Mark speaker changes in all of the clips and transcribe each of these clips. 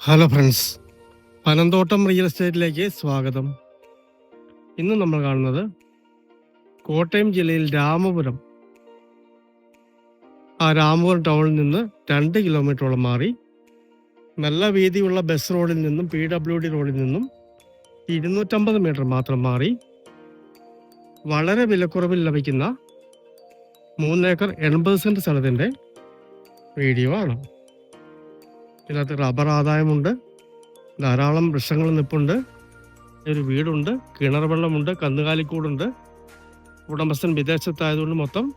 Speaker 1: Hello friends Panamthottam real എസ്റ്റേറ്റിലേക്ക് സ്വാഗതം. ഇന്ന് നമ്മൾ കാണുന്നത് കോട്ടയം ജില്ലയിൽ രാമപുരം. ആ രാമപുരം ടൗണിൽ നിന്ന് രണ്ട് കിലോമീറ്ററോളം മാറി. നല്ല വീതിയുള്ള ബസ് റോഡിൽ നിന്നും പി ഡബ്ല്യു ഡി റോഡിൽ നിന്നും ഇരുന്നൂറ്റമ്പത് മീറ്റർ മാത്രം മാറി. വളരെ വിലക്കുറവിൽ ലഭിക്കുന്ന മൂന്നേക്കർ എൺപത് സെന്റ് സ്ഥലത്തിന്റെ വീഡിയോ ആണ്. ഇതിനകത്ത് റബ്ബർ ആദായമുണ്ട് ധാരാളം വൃക്ഷങ്ങൾ നിൽപ്പുണ്ട് ഒരു വീടുണ്ട്. കിണർ വെള്ളമുണ്ട്. കന്നുകാലിക്കൂടുണ്ട്. ഉടമസ്ഥൻ വിദേശത്തായതുകൊണ്ട് മൊത്തം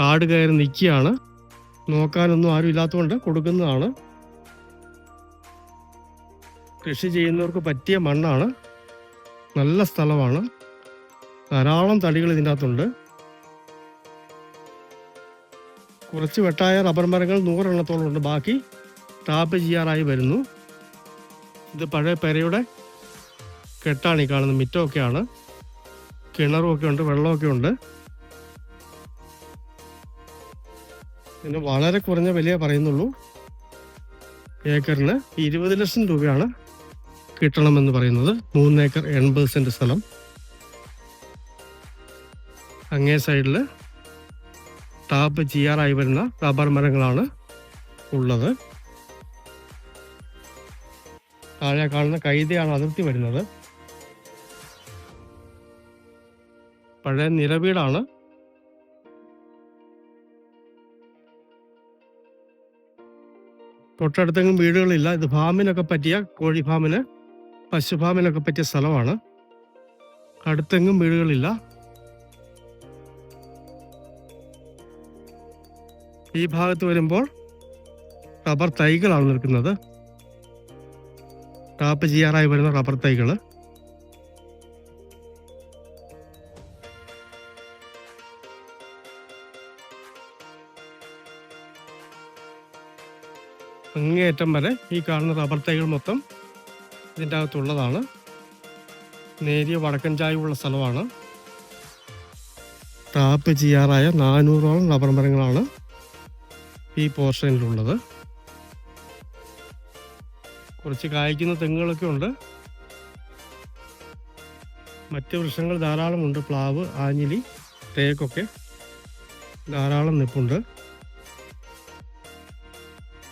Speaker 1: കാട് കയറി നിൽക്കുകയാണ്. നോക്കാനൊന്നും ആരും ഇല്ലാത്തതുകൊണ്ട് കൊടുക്കുന്നതാണ്. കൃഷി ചെയ്യുന്നവർക്ക് പറ്റിയ മണ്ണാണ്. നല്ല സ്ഥലമാണ്. ധാരാളം തടികൾ ഇതിന്റെ അകത്തുണ്ട് കുറച്ച് വെട്ടായ റബ്ബർ മരങ്ങൾ നൂറെണ്ണത്തോളം ഉണ്ട്. ബാക്കി ടാപ്പ് ചെയ്യാറായി വരുന്നു. ഇത് പഴയ പെരയുടെ കെട്ടാണ് ഈ കാണുന്നത് മിറ്റമൊക്കെയാണ് കിണറും ഒക്കെ ഉണ്ട് വെള്ളമൊക്കെ ഉണ്ട്. പിന്നെ വളരെ കുറഞ്ഞ വിലയെ പറയുന്നുള്ളൂ. ഏക്കറിന് ഇരുപത് ലക്ഷം രൂപയാണ് കിട്ടണമെന്ന് പറയുന്നത്. മൂന്നേക്കർ എൺപത് സെന്റ് സ്ഥലം. അങ്ങേ സൈഡിൽ ടാപ്പ് ചെയ്യാറായി വരുന്ന റബ്ബർ മരങ്ങളാണ് ഉള്ളത്. താഴെ കാണുന്ന കൈതയാണ് അതിർത്തി വരുന്നത്. പഴയ നിലവീടാണ്. തൊട്ടടുത്തെങ്കിലും വീടുകളില്ല. ഇത് ഫാമിനൊക്കെ പറ്റിയ കോഴി ഫാമിന് പശു ഫാമിനൊക്കെ പറ്റിയ സ്ഥലമാണ്. അടുത്തെങ്കിലും വീടുകളില്ല. ഈ ഭാഗത്ത് വരുമ്പോൾ റബ്ബർ തൈകളാണ് നിൽക്കുന്നത്. ടാപ്പ് ചെയ്യാറായി വരുന്ന റബ്ബർ തൈകൾ അങ്ങേയറ്റം വരെ ഈ കാണുന്ന റബ്ബർ തൈകൾ മൊത്തം ഇതിന്റെ അകത്തുള്ളതാണ്. നേരിയ വടക്കൻ ചായവുള്ള സ്ഥലമാണ്. ടാപ്പ് ചെയ്യാറായ നാനൂറോളം റബ്ബർ മരങ്ങളാണ് ഈ പോർഷനിലുള്ളത്. കുറച്ച് കായ്ക്കുന്ന തെങ്ങുകളൊക്കെ ഉണ്ട്. മറ്റ് വൃക്ഷങ്ങൾ ധാരാളമുണ്ട്. പ്ലാവ് ആഞ്ഞിലി തേക്കൊക്കെ ധാരാളം നിപ്പുണ്ട്.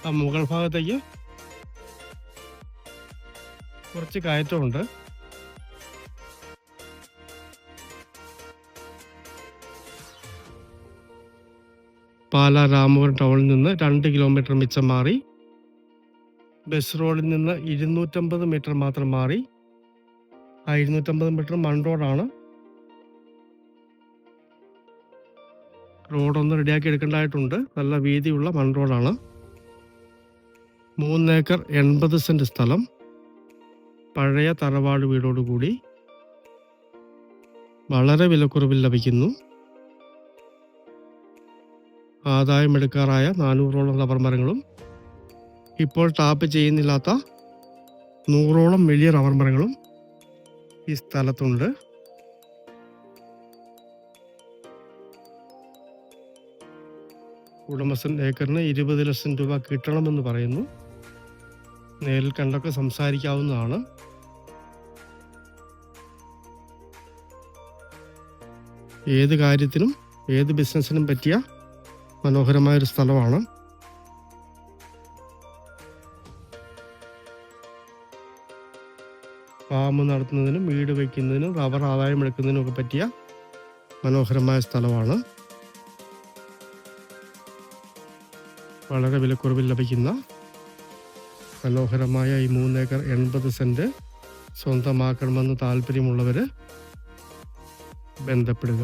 Speaker 1: ആ മുകൾ ഭാഗത്തേക്ക് കുറച്ച് കയറ്റമുണ്ട്. പാല രാമപുരം ടൗണിൽ നിന്ന് രണ്ട് കിലോമീറ്റർ മിച്ചം മാറി ബസ് റോഡിൽ നിന്ന് ഇരുന്നൂറ്റമ്പത് മീറ്റർ മാത്രം മാറി. ആ ഇരുന്നൂറ്റമ്പത് മീറ്റർ മൺ റോഡാണ്. റോഡൊന്ന് റെഡിയാക്കി എടുക്കേണ്ടതായിട്ടുണ്ട്. നല്ല വീതിയുള്ള മൺ റോഡാണ്. മൂന്നേക്കർ എൺപത് സെന്റ് സ്ഥലം. പഴയ തറവാട് വീടോടുകൂടി വളരെ വിലക്കുറവിൽ ലഭിക്കുന്നു. ആദായമെടുക്കാറായ നാനൂറോളം റബ്ബർ മരങ്ങളും ഇപ്പോൾ ടാപ്പ് ചെയ്യുന്നില്ലാത്ത നൂറോളം വലിയ റബ്ബർ മരങ്ങളും ഈ സ്ഥലത്തുണ്ട്. ഉടമസ്ഥൻ ഏക്കറിന് ഇരുപത് ലക്ഷം രൂപ കിട്ടണമെന്ന് പറയുന്നു. നേരിൽ കണ്ടൊക്കെ സംസാരിക്കാവുന്നതാണ്. ഏത് കാര്യത്തിനും ഏത് ബിസിനസ്സിനും പറ്റിയ മനോഹരമായൊരു സ്ഥലമാണ്. ഫാം നടത്തുന്നതിനും വീട് വയ്ക്കുന്നതിനും റബ്ബർ ആദായം എടുക്കുന്നതിനും ഒക്കെ പറ്റിയ മനോഹരമായ സ്ഥലമാണ്. വളരെ വിലക്കുറവിൽ ലഭിക്കുന്ന മനോഹരമായ ഈ മൂന്നേക്കർ എൺപത് സെന്റ് സ്വന്തമാക്കണമെന്ന് താല്പര്യമുള്ളവർ ബന്ധപ്പെടുക.